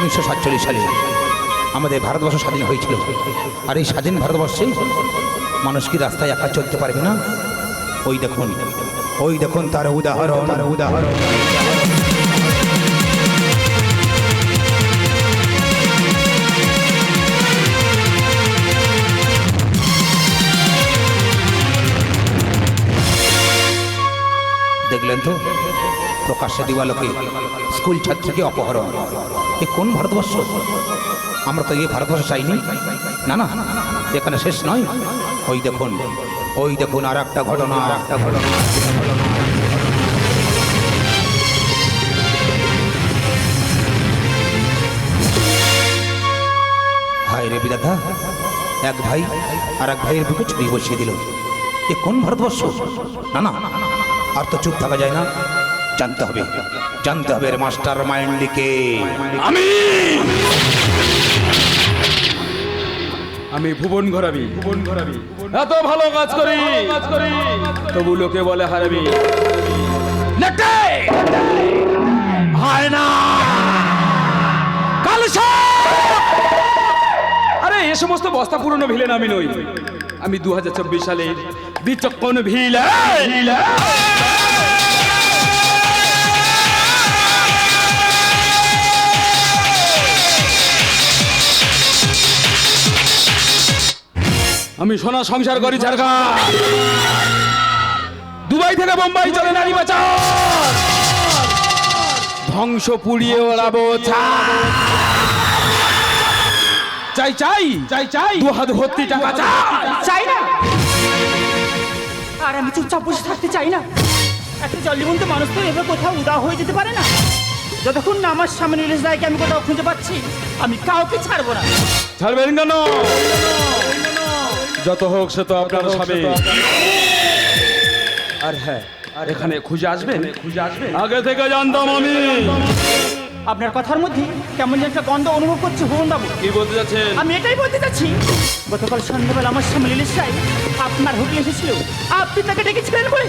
উনিশশো সাতচল্লিশ সালে আমাদের ভারতবর্ষ স্বাধীন হয়েছিল। আর এই স্বাধীন ভারতবর্ষে মানুষ কি রাস্তায় একা চলতে পারবে না? ওই দেখুন ওই দেখুন তার উদাহরণ। তার উদাহরণ দেখলেন তো, প্রকাশ্যে দিবালোকে স্কুল ছাত্রীকে অপহরণ। এ কোন ভারতবর্ষ? আমরা তো এই ভারতবর্ষ চাইনি। না না, এখানে শেষ নয়। ওই দেখুন ওই দেখুন আর একটা ঘটনা আর একটা ঘটনা। হায় রে এক ভাই আর এক ভাইয়ের বুকে ছুরি বসিয়ে দিল। এ কোন ভারতবর্ষ? না না, আর তো চুপ থাকা যায় না। জানতে হবে। জানতে হবে মাস্টার মাইন্ডলিকে আমি আমি ভুবন ঘরাবি ভুবন ঘরাবি এত ভালো কাজ করি। কাজ করি তবু লোকে বলে হারাবি আরে, এ সমস্ত বস্তা পুরনো ভিলেন আমি নই। আমি দু সালের বিচক্ষণ ভিল আমি সোনা সংসার করি ঝাড়খণ্ড। দুবাই থেকে বোম্বাই চলে নারী বাঁচাও। ধ্বংস পুড়িয়ে ওড়াবো। চাই চাই চাই চাই। দু হাত ভর্তি টাকা চাই। চাই না। আর আমি চুপচাপ বসে থাকতে চাই না। একটা জল্লিবন্ত মানুষ তো এভাবে কোথাও উদা হয়ে যেতে পারে না। যতক্ষণ না আমার সামনে রিলিজ রায়কে আমি কোথাও খুঁজে পাচ্ছি আমি কাউকে ছাড়বো না। ছাড়বেন কেন? যত হোক সে তো আপনার সবে আর হ্যাঁ আর এখানে খুঁজে আসবেন? খুঁজে আসবেন? আগে থেকে জানতাম আমি। আপনার কথার মধ্যে কেমন যে একটা গন্ধ অনুভব করছি ভুবন বাবু। কি বলতে যাচ্ছেন আমি এটাই বলতে চাচ্ছি গতকাল সন্ধ্যাবেলা আমার সামনে রিলিজ রায় আপনার হোটেলে এসেছিল। আপনি তাকে ডেকেছিলেন বলে?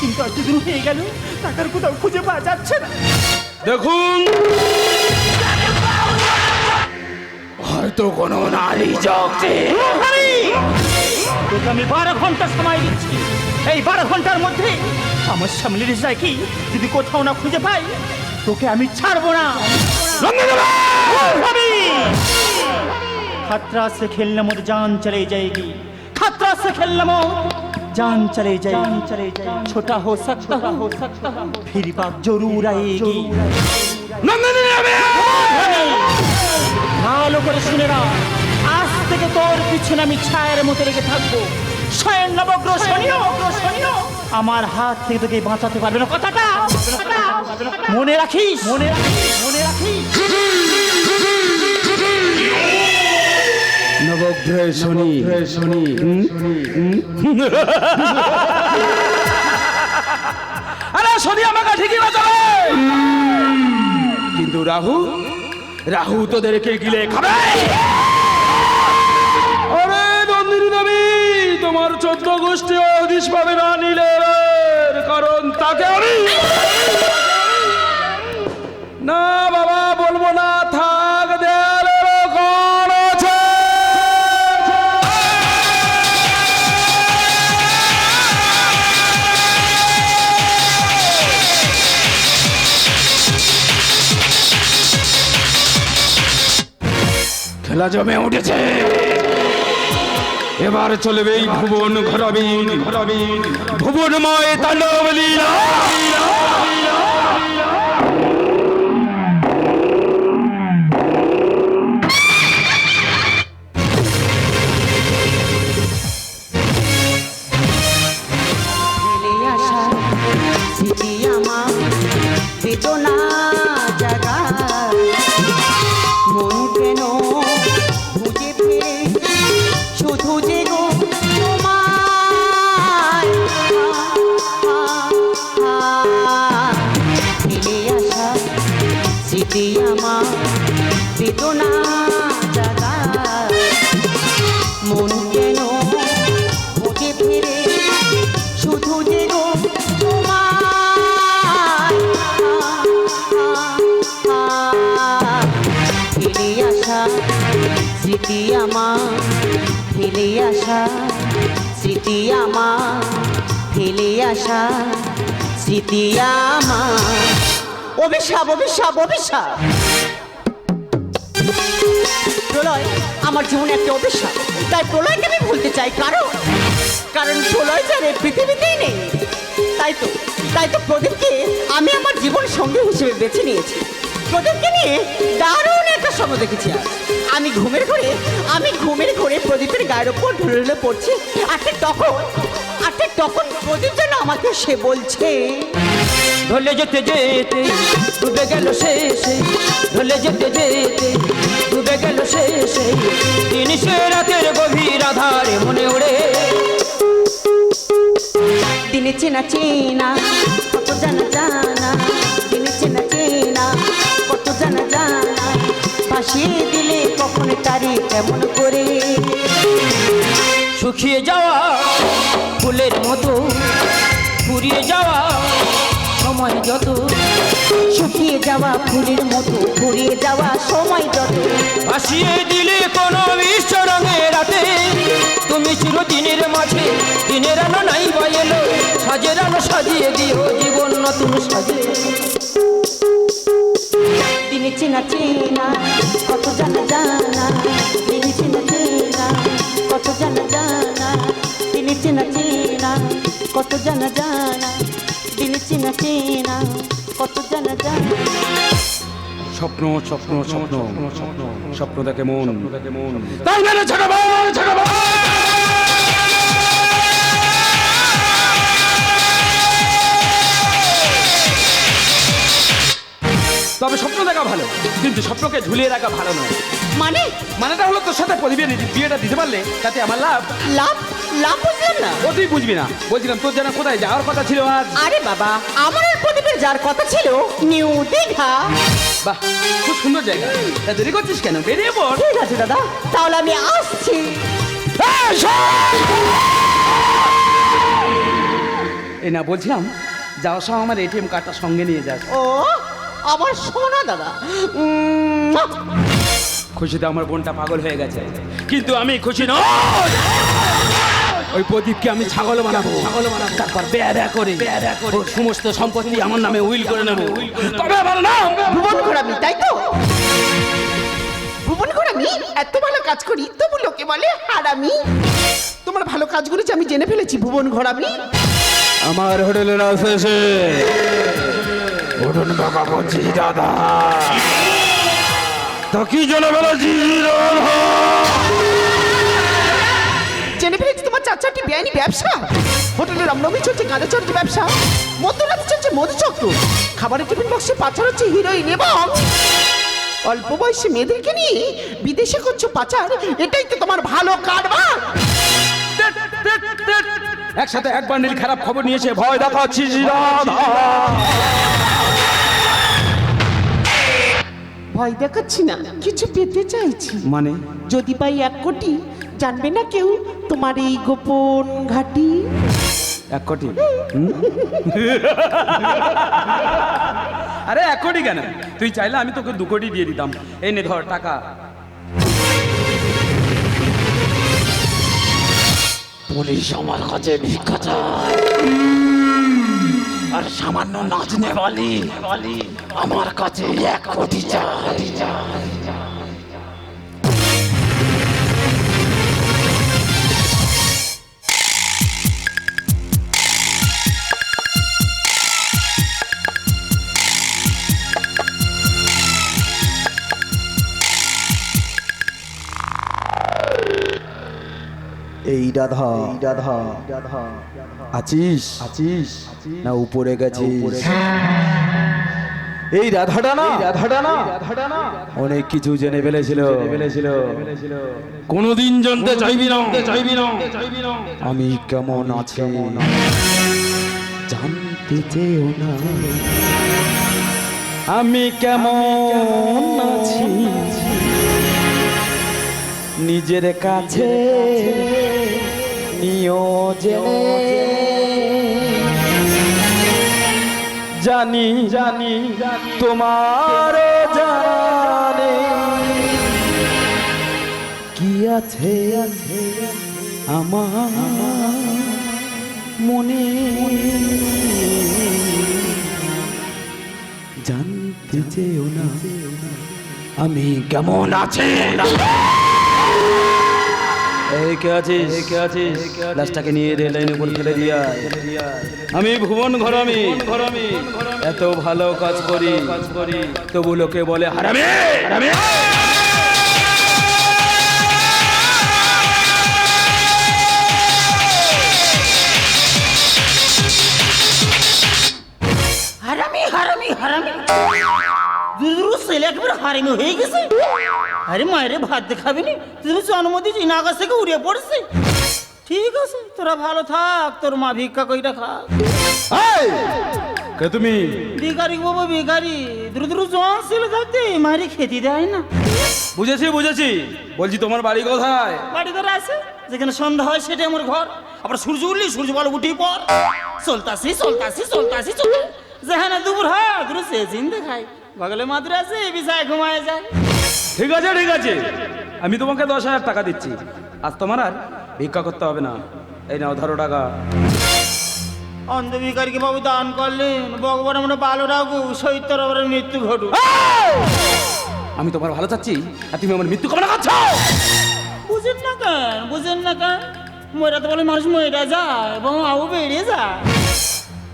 কিন্তু আজ দুদিন হয়ে গেল টাকার কোথাও খুঁজে পাওয়া যাচ্ছে না। দেখুন। হয়তো কোনো নারী জগতে আরে! তোকে আমি বারো ঘন্টা সময় দিচ্ছি এই বারো ঘন্টার মধ্যে আমার সামনে রিজাই কি যদি কোথাও না খুঁজে পাই তোকে আমি ছাড়বো না ভাবি! खतरा से खेलने मोर जान चले जाएगी खतरा से खेलने मोर जान चले जाएगी चले जाएगी छोटा हो सकता हो सकता फिर बात जरूर आएगी ভালো করে শুনে না আজ থেকে তোর পিছনে আমি ছায়ের মতো রেখে থাকব। স্বয়ং নবগ্রহ শনিও আমার হাত থেকে তোকে বাঁচাতে পারবে না। কথাটা মনে রাখিস মনে রাখিস মনে রাখিস। নবগ্রহে শনি শনি আরে শনি আমাকে ঠিকই বাঁচাবে কিন্তু রাহু রাহু তোদেরকে গিলে খাবে। তোমার চোদ্দ গোষ্ঠী হদিস পাবে না নিলে কারণ তাকে আমি না বাবা, বলব না, থাক দেয়ালের খেলা জমে উঠেছে। এবার চলবে ভুবন ঘরাবিন ঘরাবিন ভুবনময় তাণ্ডব স্মৃতি আমার, ফেলে আসা স্মৃতি আমার। অভিশাপ অভিশাপ অভিশাপ। প্রলয়, আমার জীবনে একটা অভিশাপ। তাই প্রলয়কে আমি ভুলতে চাই, কারণ কারণ প্রলয় যারে পৃথিবীতেই নেই। তাই তো তাই তো প্রদীপকে আমি আমার জীবন সঙ্গী হিসেবে বেছে নিয়েছি। প্রদীপকে নিয়ে দারুণ একটা স্বপ্ন দেখেছি আজ। আমি ঘুমের ঘরে আমি ঘুমের ঘরে প্রদীপের গায়ের ওপর ঢুলে পড়ছি আর ঠিক তখন আর ঠিক তখন প্রদীপ যেন আমাকে সে বলছে। ঢলে যেতে যেতে ডুবে গেল শেষে ঢলে যেতে যেতে ডুবে গেল শেষে তিনি সে রাতের গভীর আধারে মনে ওড়ে। দিনে চেনা চেনা কত জানা জানা। দিনে চেনা চেনা কত জানা জানা। ভাসিয়ে তারি কেমন করে? শুকিয়ে যাওয়া ফুলের মতো ফুরিয়ে যাওয়া সময় যত। শুকিয়ে যাওয়া ফুলের মতো ফুরিয়ে যাওয়া সময় যত। ভাসিয়ে দিলে কোনো মিষ্ট রঙের রাতে। তুমি চিরদিনের মাঝে দিনের আলো নাই বা এলো সাজের আলো সাজিয়ে দিও জীবন নতুন সাজে। দিনে চেনা চেনা কত জানা জানা কত জানা জানা দিনে চেনা চেনা কত জানা জানা। স্বপ্ন স্বপ্ন স্বপ্ন স্বপ্ন স্বপ্ন দেখে মন। মন তাই মেরে ছোট ভাই। ছোট তবে স্বপ্ন দেখা ভালো কিন্তু স্বপ্নকে ঝুলিয়ে রাখা ভালো নয়। মানে? মানেটা হলো তোর সাথে প্রদীপের বিয়েটা দিতে পারলে তাতে আমার লাভ। লাভ? লাভ বুঝলাম না। ও তুই বুঝবি না। বলছিলাম তোর যেন কোথায় যাওয়ার কথা ছিল আজ? আরে বাবা আমার আর প্রদীপের যার কথা ছিল নিউ দীঘা। বাহ খুব সুন্দর জায়গা। তা দেরি করছিস কেন? বেরিয়ে পড়। ঠিক আছে দাদা তাহলে আমি আসছি। এই না বলছিলাম যাওয়ার সময় আমার এটিএম কার্ডটা সঙ্গে নিয়ে যাস। ও আমার সোনা দাদা। খুশিতে আমার বোনটা পাগল হয়ে গেছে। কিন্তু আমি খুশি নই। ওই প্রদীপকে আমি ছাগল বানাবো। ছাগল বানাবো। তারপর বেয়াদা করে। বেয়াদা করে। ওর সমস্ত সম্পত্তি আমার নামে উইল করে নেব। তবে আমার নাম ভুবন ঘোরামি তাই তো? ভুবন ঘোরামি এত ভালো কাজ করি তবু লোকে বলে হারামি। তোমার ভালো কাজগুলো যে আমি জেনে ফেলেছি ভুবন ঘোরামি আমার হোটেলের শেষে। উঠুন বাবা বলছি দাদা। তো কি জন্য বলেছি চাচাটি বেআইনি ব্যবসা? হোটেলে রমরমি চলছে গাঁদা চলছে ব্যবসা। মধ্যরাতে চলছে মধুচক্র। খাবারের টিফিন বক্সে পাচার হচ্ছে হিরোইন এবং অল্প বয়সী মেয়েদেরকে নিয়ে বিদেশে করছ পাচার এটাই তো তোমার ভালো কারবার। একসাথে এক বান্ডিল খারাপ খবর নিয়েছে ভয় দেখাচ্ছিস ভয় দেখাচ্ছি না কিছু পেতে চাইছি। মানে? যদি পাই এক কোটি জানবে না কেউ তোমার এই গোপন ঘাটি? এক কোটি। আরে এক কোটি কেন? তুই চাইলে আমি তোকে দু কোটি দিয়ে দিতাম। এই নে ধর টাকা। পুলিশ আমার কাছে ভিক্ষা চায়। আর সামান্য নাচনে বলি আমার কাছে এক কোটি চাই এই রাধা। রাধা। আছিস আছিস না উপরে গেছিস। এই রাধাটা না। রাধাটা না। অনেক কিছু জেনে ফেলেছিল। ফেলেছিল। কোনোদিন জানতে চাইবি না। চাইবি না। চাইবি না আমি কেমন আছি? জানতে চেও না। আমি কেমন আছি? নিজের কাছে। নিও জেনে। জানি তোমার জানে। আছে আছে আমার মনে? জানতে চেয়েও না। আমি কেমন আছি? এই কে আছিস? কে আছিস? লাশটাকে নিয়ে রেল লাইনের উপর ফেলে দিয়া আমি ভুবন ঘরামি। ঘরামি এত ভালো কাজ করি। কাজ করি তবু লোকে বলে হারামি! হারামি হারামি হারামি। ছেলে একেবারে হারামি হয়ে গেছে। আরে মায়েরে ভাত দেখাবি নি? তুমি জন্ম দিয়েছি না থেকে উড়ে পড়ছে। ঠিক আছে তোরা ভালো থাক তোর মা ভিক্ষা কইটা খা কে তুমি? ভিখারি বাবু ভিখারি। দ্রু দ্রু জন ছেলে থাকতে মায়েরে খেতে দেয় না। বুঝেছি বুঝেছি। বলছি তোমার বাড়ি কোথায়? বাড়ি ঘরে আছে যেখানে সন্ধ্যা হয় সেটাই আমার ঘর। আবার সূর্য উঠলি সূর্য বল উঠি পর চলতাছি চলতাছি চলতাছি চল যেখানে দুপুর হয় দ্রু সে চিনতে খাই বগলে মাদুর আছে বিছায় ঘুমায় যায়। ঠিক আছে ঠিক আছে। আমি তোমাকে দশ হাজার টাকা দিচ্ছি। আজ তোমার আর ভিক্ষা করতে হবে না। এই নাও ধরো টাকা। অন্ধ ভিকারিকে বাবু দান করলেন ভগবান আমরা ভালো রাখু সৈত্যর আবার মৃত্যু ঘটুক। আমি তোমার ভালো চাচ্ছি আর তুমি আমার মৃত্যু কামনা করছ! বুঝেন না কেন বুঝেন না কেন? মরা তো বলে মানুষ মরে যায় এবং আউ বেড়ে যায়।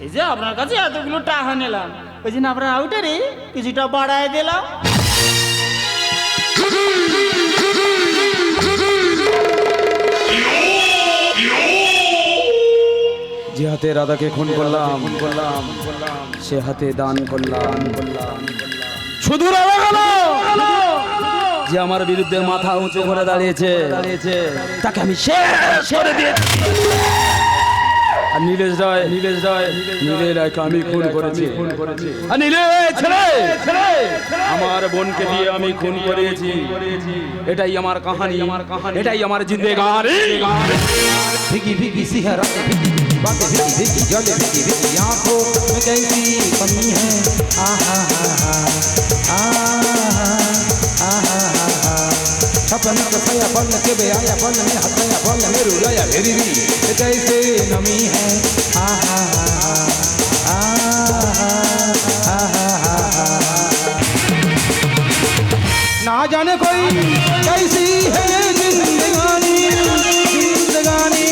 এই যে আপনার কাছে এতগুলো টাকা নিলাম। ওই জন্য আপনার আউটারে কিছুটা বাড়ায় দিলাম। যে হাতে রাধাকে খুন করলাম করলাম সে হাতে দান করলাম। করলাম। শুধু যে আমার বিরুদ্ধে মাথা উঁচু করে দাঁড়িয়েছে দাঁড়িয়েছে। তাকে আমি শেষ করে দিয়েছি। আর নীলেশ রায় নীলেশ রায় নীলেশ রায়কে আমি খুন করেছি খুন করেছি আর নীলেশ ছেলে ছেলে আমার বোনকে দিয়ে আমি খুন করেছি এটাই আমার কাহানি আমার কাহানি এটাই আমার জিন্দেগানি भीगी भीगी सी है रातें भीगी भीगी बातें भीगी भीगी जले भीगी भीगी आंखों में कैसी कमी है आहा हा हा आहा आहा हा अपने कसाया बन के बेआया बन में हसाया बन में रुलाया मेरी भी जैसे नमी है हा हा हा हा हा ना जाने कोई कैसी है जिंदगानी जिंदगानी,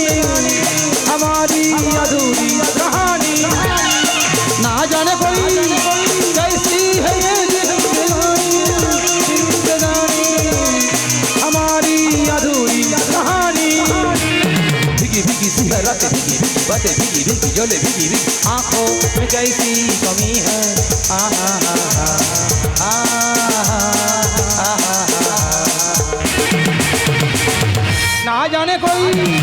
हमारी अधूरी भीगी भीगी भीगी जोले भीगी भीगी आँखों में कैसी कमी है आहा हा हा हा ना जाने कोई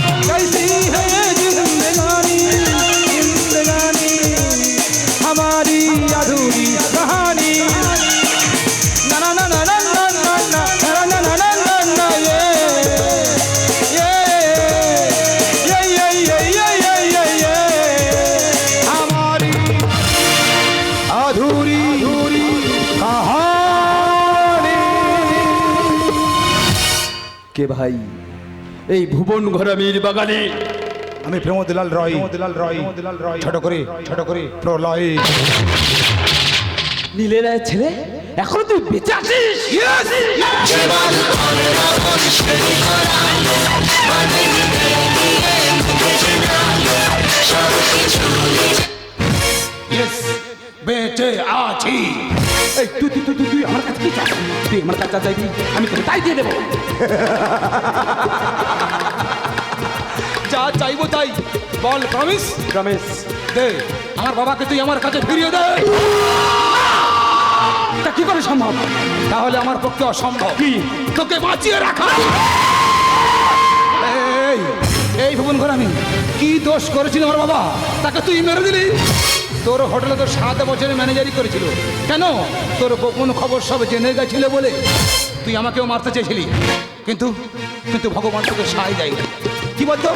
ভাই। এই ভুবন ঘরামির বাগানে আমি প্রমোদলাল রয়। প্রমোদলাল রয়। রয়। ছোট করে ছোট করে প্রলয়। নীলের ছেলে? এখন তুই বেঁচে আছিস? বেঁচে আছি। এই তুই তুই তুই তুই তুই আমার কাছে কি চাস? তুই আমার কাছে চাইবি আমি তোকে তাই দিয়ে দেবো। যা চাইব তাই। বল প্রমিস রমেশ দে আমার বাবাকে তুই আমার কাছে ফিরিয়ে দে। তা কি করে সম্ভব? তাহলে আমার পক্ষে অসম্ভব। কি? তোকে বাঁচিয়ে রাখা। এই এই ভুবন ঘর আমি কি দোষ করেছিল আমার বাবা? তাকে তুই মেরে দিলি। তোর হোটেলে তো সাত বছরের ম্যানেজারই করেছিল। কেন? তোর গোপন খবর সব জেনে গেছিল বলে? তুই আমাকেও মারতে চেয়েছিলি। কিন্তু কিন্তু ভগবান তোকে সায় দেয় কি বলতো?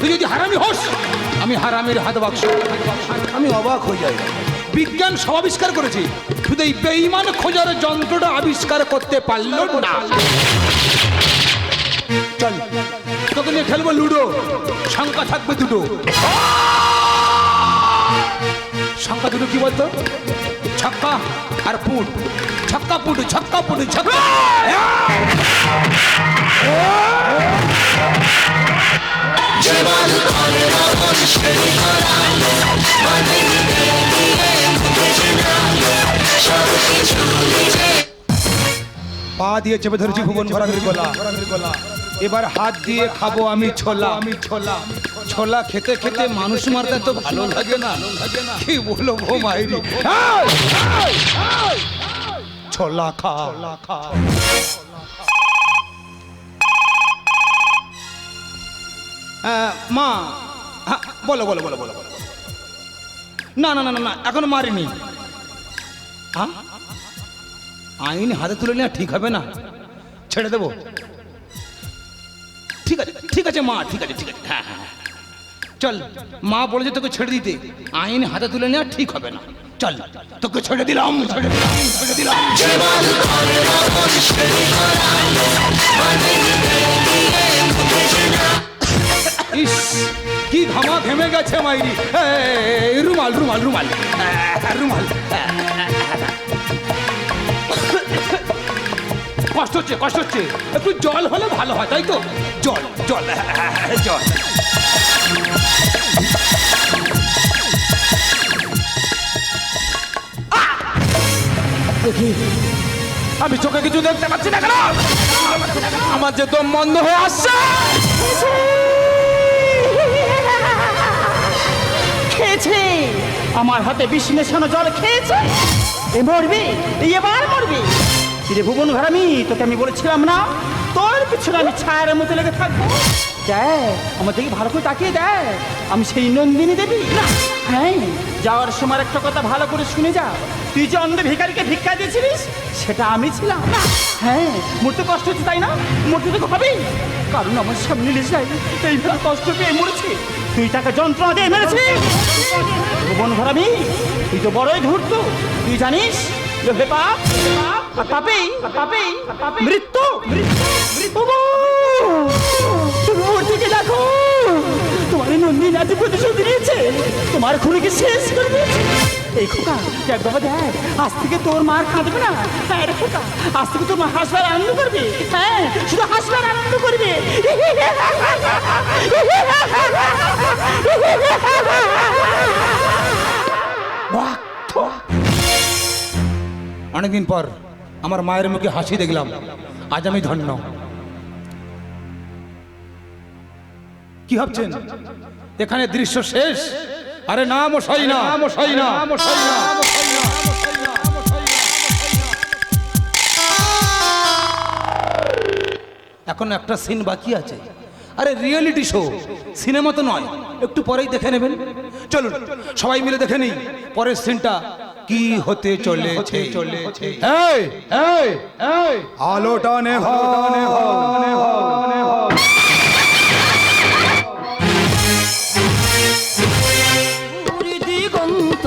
তুই যদি হারামি হোস, আমি হারামির হাত বাক্স আমি অবাক হয়ে যাই। বিজ্ঞান সব আবিষ্কার করেছি। শুধু এই বেইমান খোঁজার যন্ত্রটা আবিষ্কার করতে পারল না। চল, তোকে নিয়ে খেলব লুডো। সংখ্যা থাকবে দুটো। সংখ্যা দুটো কি বলতো? ছক্কা আর পুট। ছক্কা পুট ছক্কা পুট ছক্কা। পা দিয়ে চেপে ধরেছি ভুবন ভরামির গলা। এবার হাত দিয়ে খাব আমি ছোলা। আমি ছোলা। ছোলা খেতে খেতে মানুষ মারতে তো ভালো লাগে না। কি বলব মাইরি! ছোলা খা মা হ্যাঁ, বলো বলো বলো বলো বলো। না না না না না এখনও মারিনি। হ্যাঁ? আইন হাতে তুলে নেওয়া ঠিক হবে না। ছেড়ে দেবো। ঠিক আছে ঠিক আছে মা ঠিক আছে ঠিক আছে। হ্যাঁ হ্যাঁ হ্যাঁ। চল, মা বলেছে তোকে ছেড়ে দিতে। আইন হাতে তুলে নেওয়া ঠিক হবে না। চল, তোকে ছেড়ে দিলাম ছেড়ে দিলাম ছেড়ে দিলাম। কি ঘামা ঘেমে গেছে মাইরি। রুমাল রুমাল রুমাল। রুমাল। কষ্ট হচ্ছে কষ্ট হচ্ছে। একটু জল হলে ভালো হয়, তাই তো? জল জল জল। আমি চোখে কিছু দেখতে পাচ্ছি না কেন? আমার যে দম বন্ধ হয়ে আসছে। খেয়েছে। আমার হাতে বিষ মেশানো জল খেয়েছে। এ মরবি, এবার মরবি। রে ভুবন ঘরামি, তোকে আমি বলেছিলাম না? তোর পিছনে আমি ছায়ার মতো লেগে থাকব। দেখ, আমার দিকে ভালো করে তাকিয়ে দেখ। আমি সেই নন্দিনী দেবী। হ্যাঁ যাওয়ার সময় একটা কথা ভালো করে শুনে যা। তুই যে অন্ধ ভিখারিকে ভিক্ষা দিয়েছিলিস, সেটা আমি ছিলাম। হ্যাঁ মরতে কষ্ট হচ্ছে, তাই না? মরতে তো হবেই কারণ আমার সামনে লিসাই এইভাবে কষ্ট পেয়ে মরেছে। তুই তাকে যন্ত্রণা দিয়ে মেরেছিস। ভুবন ভরামি তুই তো বড়ই ধূর্ত। তুই জানিস পাপেই পাপেই মৃত্যু দেখো। তোমার নন্দী নাচে প্রতিশোধ নিয়েছে। তোমার খুনিকে শেষ করে দিয়েছে। এই খোকা, দেখ বাবা, দেখ। আজ থেকে তোর মার কাঁদবে না। হ্যাঁ আজ থেকে তোর মা হাসবার আনন্দ করবে। হ্যাঁ শুধু হাসবার আনন্দ করবে। অনেকদিন পর আমার মায়ের মুখে হাসি দেখলাম। আজ আমি ধন্য। কি ভাবছেন? এখানে দৃশ্য শেষ? আরে না মশাই না। মশাই না। মশাই না। এখন একটা সিন বাকি আছে। আরে রিয়েলিটি শো সিনেমা তো নয়। একটু পরেই দেখে নেবেন। চলুন সবাই মিলে দেখে নিই। পরের সিনটা কি হতে চলেছে? আলোটা দিগন্ত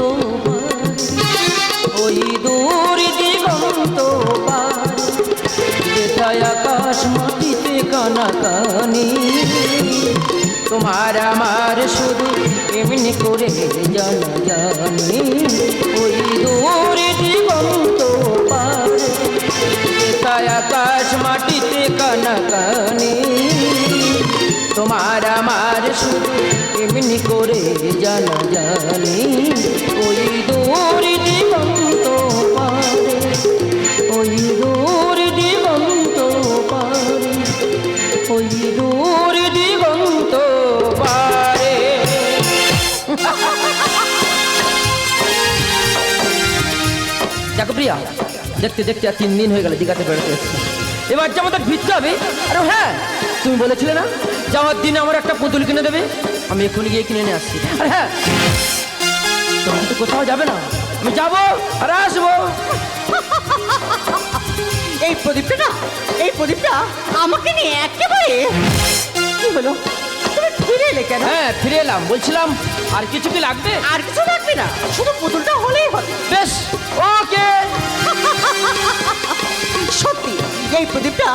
ওই দূর দিগন্ত যেথায় আকাশ মাটিতে কানাকানি। তোমার আমার শুধু এমনি করে জানা জানি আকাশ মাটিতে কানাকানি তোমার আমার শুধু এমনি করে জানা জানি। ওই দূর দিগন্ত পারে, ওই দূর দিগন্ত পারে, ওই দূর দিগন্ত পারে। দেখো প্রিয়া, দেখতে দেখতে আর তিন দিন হয়ে গেল, দীঘাতে বেড়াতে এসেছি। এবার যে আমাদের ভিজতে হবে আরে হ্যাঁ তুমি বলেছিলে না? যাওয়ার দিনে আমার একটা পুতুল কিনে দেবে? আমি এক্ষুনি গিয়ে কিনে নিয়ে আসছি। আর হ্যাঁ তুমি তো কোথাও যাবে না? আমি যাব আর আসব। এই প্রদীপটা না এই প্রদীপটা আমাকে নিয়ে একেবারে কি হলো? তুমি ফিরে এলে কেন? হ্যাঁ ফিরে এলাম। বলছিলাম আর কিছু কি লাগবে? আর কিছু লাগবে না শুধু পুতুলটা হলেই হবে। বেশ ওকে। এই প্রদীপটা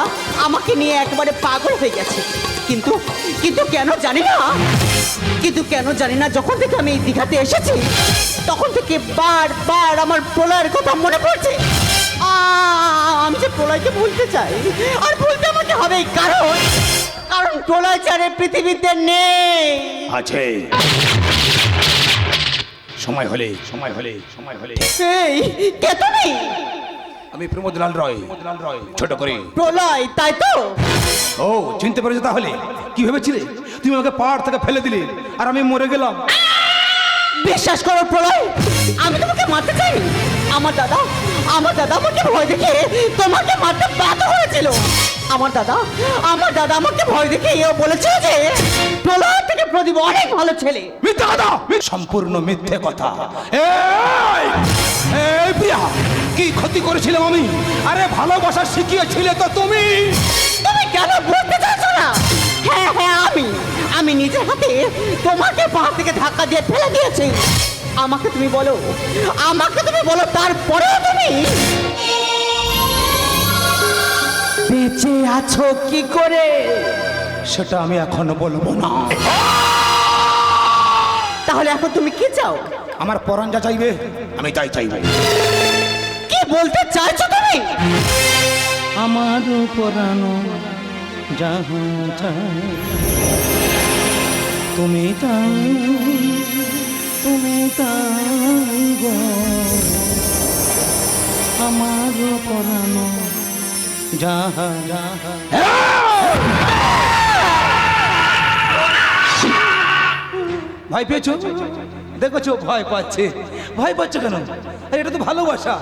আমাকে নিয়ে একেবারে পাগল হয়ে গেছে। কিন্তু কিন্তু কেন জানি না? কিন্তু কেন জানি না যখন থেকে আমি এই দীঘাতে এসেছি তখন থেকে বারবার আমার প্রলয়ের কথা মনে পড়ছে। আমি যে প্রলয়কে ভুলতে চাই আর ভুলতে আমাকে হবে কারণ কারণ প্রলয় চারে পৃথিবীতে নেই। আছে। সময় হলে সময় হলে সময় হলে। এই কে তুমি? আমি প্রমোদলাল রয় রয়। ছোট করে। প্রলয় তাই তো? ও চিনতে পেরেছ তাহলে? কি ভেবেছিলে? তুমি আমাকে পাহাড় থেকে ফেলে দিলে আর আমি মরে গেলাম। বিশ্বাস করো প্রলয় আমি তোমাকে মারতে চাই আমার দাদা আমার দাদা আমাকে ভয় দেখে তোমাকে মারতে বাধ্য হয়েছিল। আমার দাদা আমার দাদা আমাকে ভয় দেখে এও বলেছিল যে প্রলয় থেকে প্রদীপ অনেক ভালো ছেলে। মিথ্যে কথা। সম্পূর্ণ মিথ্যে কথা। এই এই প্রিয়া কি ক্ষতি করেছিলাম আমি? আরে ভালোবাসা শিখিয়েছিলে তো তুমি। তুমি কেন বলতে চাইছো না? হ্যাঁ হ্যাঁ আমি। আমি নিজের হাতে তোমাকে পা থেকে ধাক্কা দিয়ে ফেলে দিয়েছি। আমাকে তুমি বলো আমাকে তুমি বলো তারপরেও তুমি? বেঁচে আছো কি করে? সেটা আমি এখনও বলব না। তাহলে এখন তুমি কি চাও? আমার পরাণ যা চাইবে আমি তাই চাইব। কি বলতে চাইছো তুমি? আমার পরানো যাহা চাই তুমি তাই তুমি তাই গো। আমার পরানো যাহা যাহা ভয় পেয়েছ? দেখেছ? ভয় পাচ্ছে। ভয় পাচ্ছে কেন? আরে এটা তো ভালোবাসা।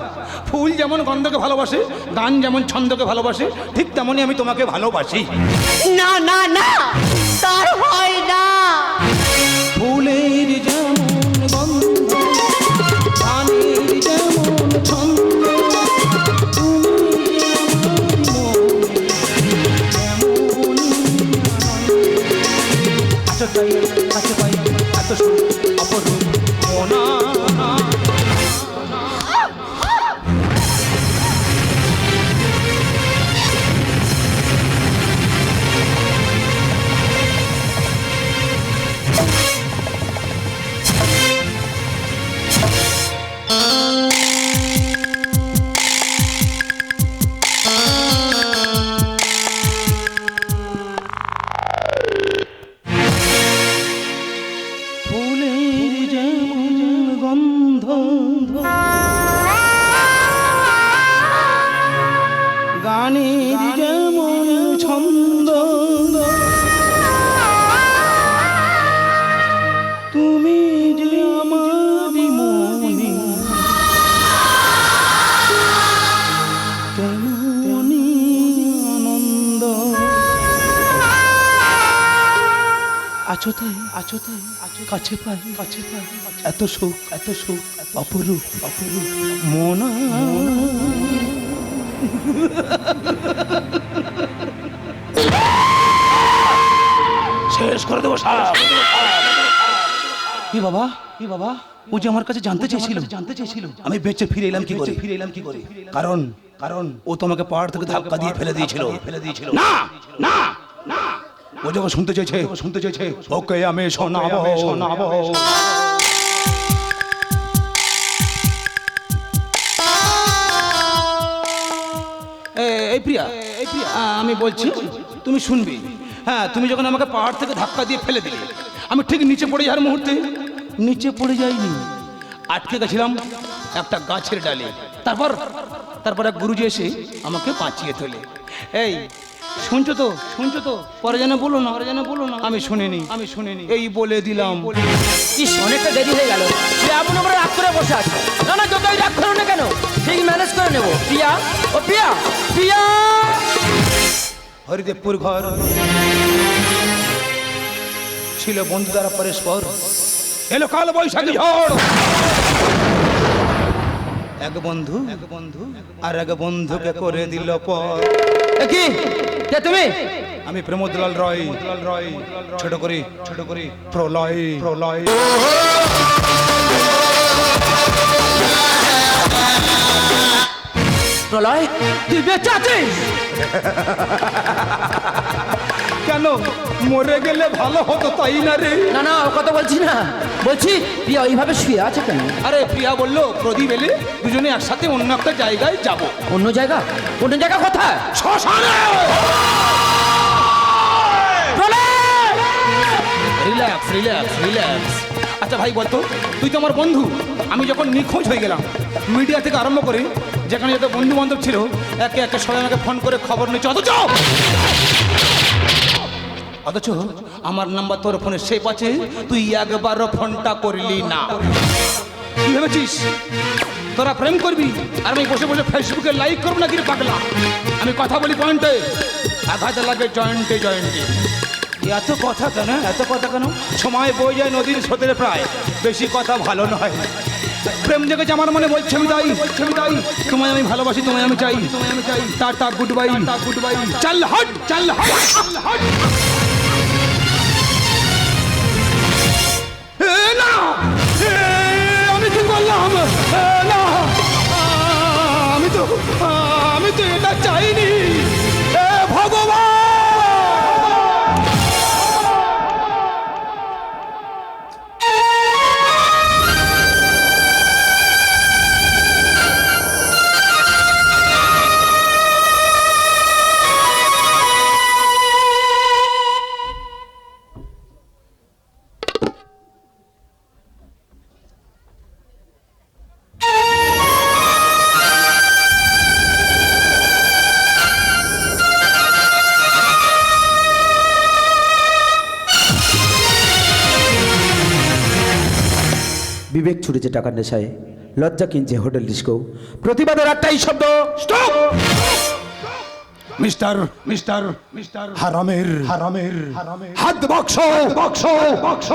ফুল যেমন গন্ধকে ভালোবাসে, গান যেমন ছন্দকে ভালোবাসে, ঠিক তেমনই আমি তোমাকে ভালোবাসি। না না না, তার হয় না। গানের যেমন ছন্দ। তুমি যে আমারই মনে। তেমনি আনন্দ। আছো তাই আছো তাই কাছে পাই কাছে পাই। এত সুখ এত সুখ, অপরূপ অপরূপ। মনা শেষ করে দেবো সাপ কি বাবা? কি বাবা? ও যে আমার কাছে জানতে চেয়েছিল। জানতে চেয়েছিল। আমি বেঁচে ফিরে এলাম কি করে? ফিরে এলাম কি করে? কারণ কারণ ও তোমাকে পাহাড় থেকে ধাক্কা দিয়ে ফেলে দিয়েছিল। ফেলে দিয়েছিল। না না না। ও যখন শুনতে চেয়েছে শুনতে চেয়েছে ওকে আমি শোনাবো। শোনাবো। এই প্রিয়া এই প্রিয়া। আমি বলছি তুমি শুনবি। হ্যাঁ তুমি যখন আমাকে পাহাড় থেকে ধাক্কা দিয়ে ফেলে দিলে আমি ঠিক নিচে পড়ে যাওয়ার মুহূর্তে। নিচে পড়ে যাইনি। আটকে গেছিলাম একটা গাছের ডালে। তারপর তারপর এক গুরুজি এসে আমাকে বাঁচিয়ে তোলে। এই শুনছো তো? শুনছো তো? পরে যেন বলো না পরে যেন বলো না। আমি শুনিনি। আমি শুনিনি। এই বলে দিলাম। ইস অনেকটা দেরি হয়ে গেল। সে এমন আমরা রাগ করে বসে আছে। না না যতই রাগ করো না কেন? ঠিক ম্যানেজ করে নেব। প্রিয়া ও প্রিয়া প্রিয়া হরিদেবপুর ঘর ছিল বন্ধু দ্বারা পরস্পর। এলো কাল বৈশাখী ঝড়। এক বন্ধু এক বন্ধু আর এক বন্ধুকে করে দিল পর কি? কে তুমি? আমি প্রমোদলাল রয় রয়। ছোট করি ছোট করি প্রলয় প্রলয়। প্রলয় তুই বেঁচে আছিস? কেন? মরে গেলে ভালো হতো তাই না রে? না না ও কথা বলছি না। বলছি প্রিয়া ওইভাবে শুয়ে আছে কেন? আরে প্রিয়া বলল প্রদীপ এলে দুজনে একসাথে অন্য একটা জায়গায় যাব। অন্য জায়গা? অন্য জায়গা কোথায়? শ্মশানে! রিল্যাক্স রিল্যাক্স রিল্যাক্স আচ্ছা ভাই বলতো তুই তো আমার বন্ধু। আমি যখন নিখোঁজ হয়ে গেলাম মিডিয়া থেকে আরম্ভ করে যেখানে যত বন্ধু বান্ধব ছিল একে একে সবাই আমাকে ফোন করে খবর নিচ্ছে। অথচ! অথচ আমার নাম্বার তোর ফোনে সেভ আছে? তুই একবারও ফোনটা করলি না। কি ভেবেছিস? তোরা প্রেম করবি? আর আমি বসে বসে ফেসবুকে লাইক করব না কি রে পাগলা? আমি কথা বলি পয়েন্টে আঘাত লাগে জয়েন্টে জয়েন্টে এত কথা কেন? এত কথা কেন? সময় বয়ে যায় নদীর স্রোতের প্রায়। বেশি কথা ভালো নয়। প্রেম জেগেছে আমার মনে বলছে আমি তাই। আমি তাই তোমায় আমি ভালোবাসি তোমায় আমি চাই। তোমায় আমি চাই। Tata goodbye goodbye চাল হট চাল হট চাল হট। না! আমি কি করলাম না আমি তো আমি তো এটা চাইনি। ছুটেছে টাকার নেশায় লজ্জা কিনছে হোটেল ডিস্কো। প্রতিবাদের একটাই শব্দ। স্টপ! মিস্টার মিস্টার মিস্টার হারামের হারামের হাত বক্স! বক্স! বক্স!